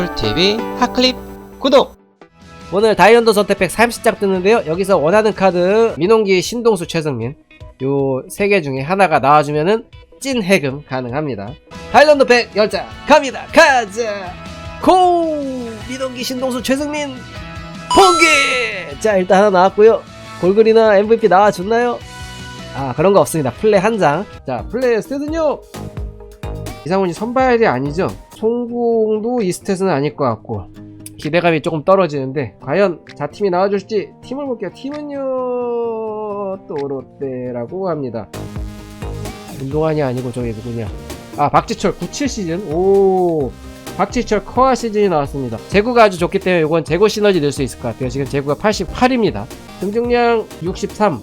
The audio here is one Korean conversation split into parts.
쿨TV 핫클립 구독! 오늘 다이언더 선택팩 30장 뜨는데요. 여기서 원하는 카드 민홍기 신동수 최성민 요 세 개 중에 하나가 나와주면은 찐 해금 가능합니다. 다이언더 팩 10장 갑니다. 가자! 고! 민홍기 신동수 최성민 번개! 자 일단 하나 나왔고요. 골글이나 MVP 나와줬나요? 아 그런 거 없습니다. 플레 한 장. 자 플레이 스탯은요. 이상훈이 선발이 아니죠. 송궁도 이 스탯은 아닐 것 같고 기대감이 조금 떨어지는데 과연 자팀이 나와줄지 팀을 볼게요. 팀은요 또 롯데라고 합니다. 운동환이 아니고 저기 누구냐? 아 박지철 97 시즌? 오 박지철 커아 시즌이 나왔습니다. 재구가 아주 좋기 때문에 이건 재고 시너지 낼 수 있을 것 같아요. 지금 재구가 88입니다. 등중량 63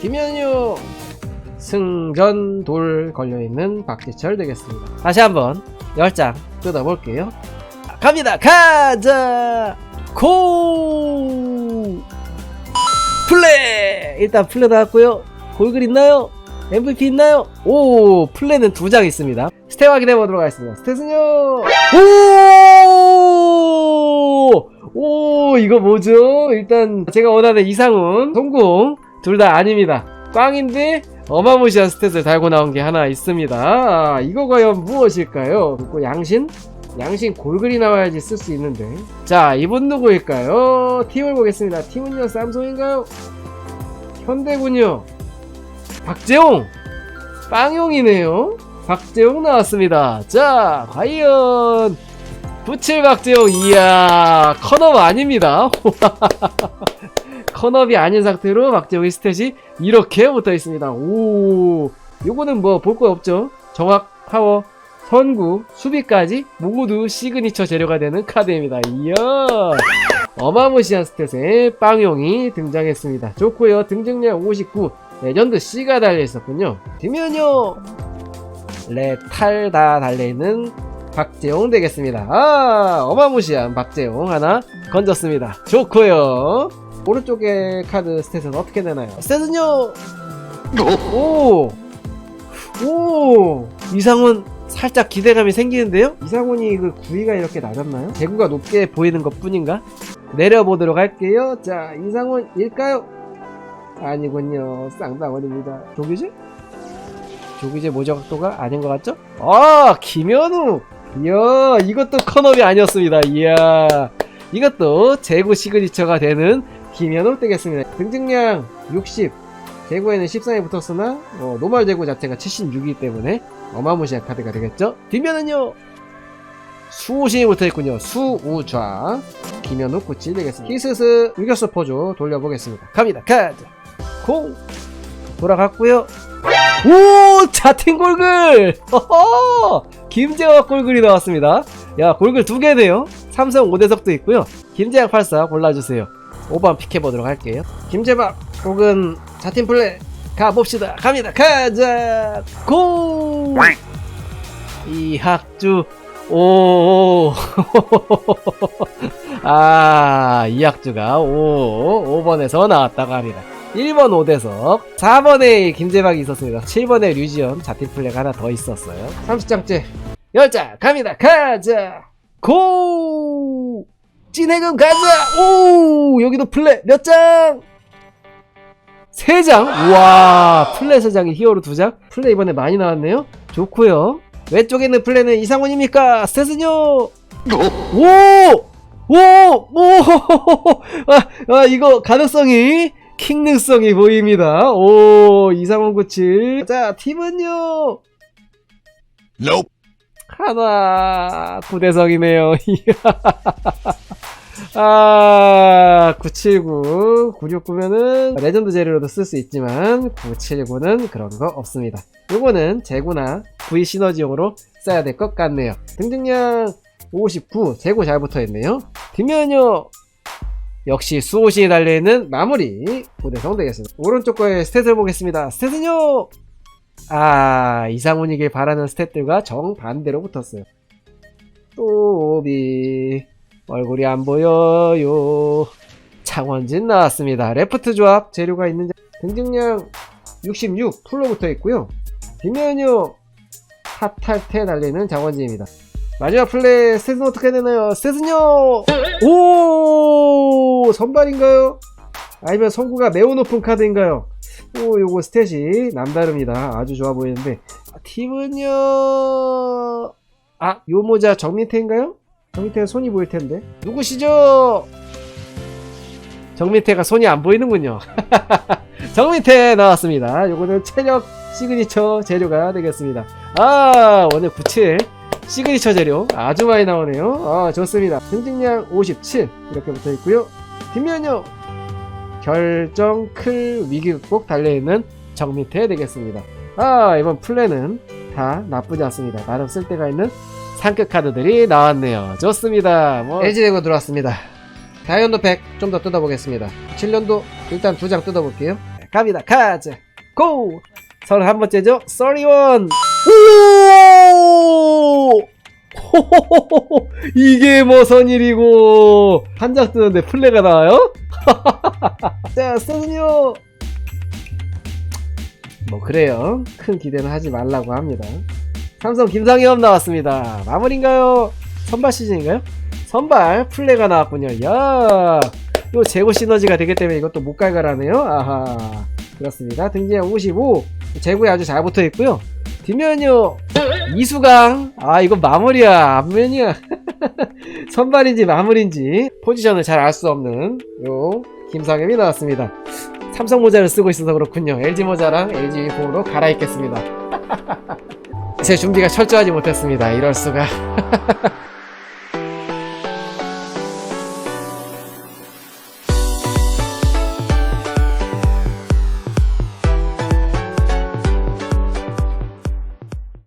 김현유 승전 돌 걸려있는 박지철 되겠습니다. 다시 한번 10장 뜯어볼게요. 갑니다. 가자! 고! 플레 일단 플레 나왔고요. 골글 있나요? MVP 있나요? 오 플레는 두 장 있습니다. 스탯 확인해 보도록 하겠습니다. 스탯은요? 오 오 이거 뭐죠? 일단 제가 원하는 이상훈 성공 둘다 아닙니다. 꽝인데 어마무시한 스탯을 달고 나온 게 하나 있습니다. 아, 이거 과연 무엇일까요? 그리고 양신? 양심 골글이 나와야지 쓸 수 있는데. 자 이분 누구일까요? 팀을 보겠습니다. 팀은요 쌈송인가요? 현대군요. 박재홍! 빵용이네요. 박재홍 나왔습니다. 자 과연 부칠 박재홍. 이야 컨업 아닙니다 컨업이 아닌 상태로 박재홍의 스탯이 이렇게 붙어 있습니다 오 요거는 뭐 볼 거 없죠 정확 파워 선구, 수비까지 모두 시그니처 재료가 되는 카드입니다. 이야! 어마무시한 스탯에 빵용이 등장했습니다. 좋고요. 등장량 59, 레전드 C가 달려있었군요. 뒷면요! 레탈 다 달려있는 박재용 되겠습니다. 아! 어마무시한 박재용 하나 건졌습니다. 좋고요. 오른쪽에 카드 스탯은 어떻게 되나요? 스탯은요! 오! 오! 이상훈 살짝 기대감이 생기는데요? 이상훈이 그 구위가 이렇게 낮았나요? 대구가 높게 보이는 것 뿐인가? 내려보도록 할게요. 자, 이상훈일까요? 아니군요. 쌍방울입니다. 조기제? 조기제 모저각도가 아닌 것 같죠? 아, 김현우! 이야, 이것도 컨업이 아니었습니다. 이야, 이것도 재구 시그니처가 되는 김현우 되겠습니다. 등증량 60. 재구에는 13이 붙었으나, 어, 노멀 재구 자체가 76이기 때문에 어마무시한 카드가 되겠죠? 뒷면은요 수호신이 붙어있군요. 수우좌. 김현우 구치 되겠습니다. 히스스 유격수 포조 돌려보겠습니다. 갑니다. 카드. 고! 돌아갔고요. 오! 자팅 골글! 허허! 김재화 골글이 나왔습니다. 야 골글 두 개네요. 삼성 5대석도 있고요. 김재학 84 골라주세요 5번 픽해보도록 할게요 김재박 혹은 자팀 플레이 가봅시다. 갑니다. 가자. 고! 이학주. 오. 아, 이학주가 5, 5번에서 나왔다고 합니다. 1번 5대석, 4번에 김재박이 있었습니다. 7번에 류지연 자팀 플레이가 하나 더 있었어요. 30장째. 10장 갑니다. 가자. 고! 찐해금 가자. 오! 여기도 플레이 몇 장? 3장? 우와 플레 3장이 히어로 2장? 플레 이번에 많이 나왔네요 좋고요 왼쪽에 있는 플레는 이상훈입니까? 스탯은요? 오! 오! 오! 아, 아 이거 가능성이 킹능성이 보입니다 오 이상훈 97 자 팀은요 Nope. 하나 부대성이네요 아, 979, 969면은 레전드 재료로도 쓸 수 있지만 979는 그런 거 없습니다. 요거는 재고나 V 시너지용으로 써야 될 것 같네요. 등등량 59, 재고 잘 붙어 있네요. 뒷면요. 역시 수호신이 달려있는 마무리 부대성 되겠습니다. 오른쪽 거에 스탯을 보겠습니다. 스탯은요. 아, 이상훈이길 바라는 스탯들과 정반대로 붙었어요. 또비 얼굴이 안 보여요. 창원진 나왔습니다. 레프트 조합 재료가 있는 등증량 66 풀로 붙어 있고요. 뒷면요 핫탈테 달리는 장원진입니다. 마지막 플레이 스탯은 어떻게 되나요? 스탯은요 오 선발인가요? 아니면 성구가 매우 높은 카드인가요? 오 요거 스탯이 남다릅니다 아주 좋아 보이는데 아, 팀은요 아 요 모자 정민태인가요? 정민태는 손이 보일 텐데. 누구시죠? 정민태가 손이 안 보이는군요. 정민태 나왔습니다. 요거는 체력 시그니처 재료가 되겠습니다. 아 오늘 97 시그니처 재료 아주 많이 나오네요. 아 좋습니다. 등등량 57 이렇게 붙어 있고요. 뒷면요. 결정 클 위기 극복 달려있는 정밑에 되겠습니다. 아 이번 플랜은 다 나쁘지 않습니다. 나름 쓸데가 있는 상급 카드들이 나왔네요. 좋습니다. 뭐 LG 대고 들어왔습니다. 다이언도 100 좀 더 뜯어보겠습니다. 7년도 일단 두 장 뜯어볼게요. 갑니다. 카즈 고! 31번째죠? 31 오! 이게 무슨 일이고! 한 장 뜨는데 플레가 나와요? 자 써는요 뭐 그래요. 큰 기대는 하지 말라고 합니다 삼성 김상엽 나왔습니다. 마무리인가요? 선발 시즌인가요? 선발 플레가 나왔군요. 야 이거 재고 시너지가 되기 때문에 이것도 못 갈갈하네요. 아하 그렇습니다. 등지량 55 재고에 아주 잘 붙어 있고요. 뒷면요 이수강. 아 이건 마무리야. 앞면이야. 선발인지 마무리인지 포지션을 잘 알 수 없는 요 김상엽이 나왔습니다. 삼성 모자를 쓰고 있어서 그렇군요. LG 모자랑 LG 유니폼으로 갈아입겠습니다 제 준비가 철저하지 못했습니다. 이럴 수가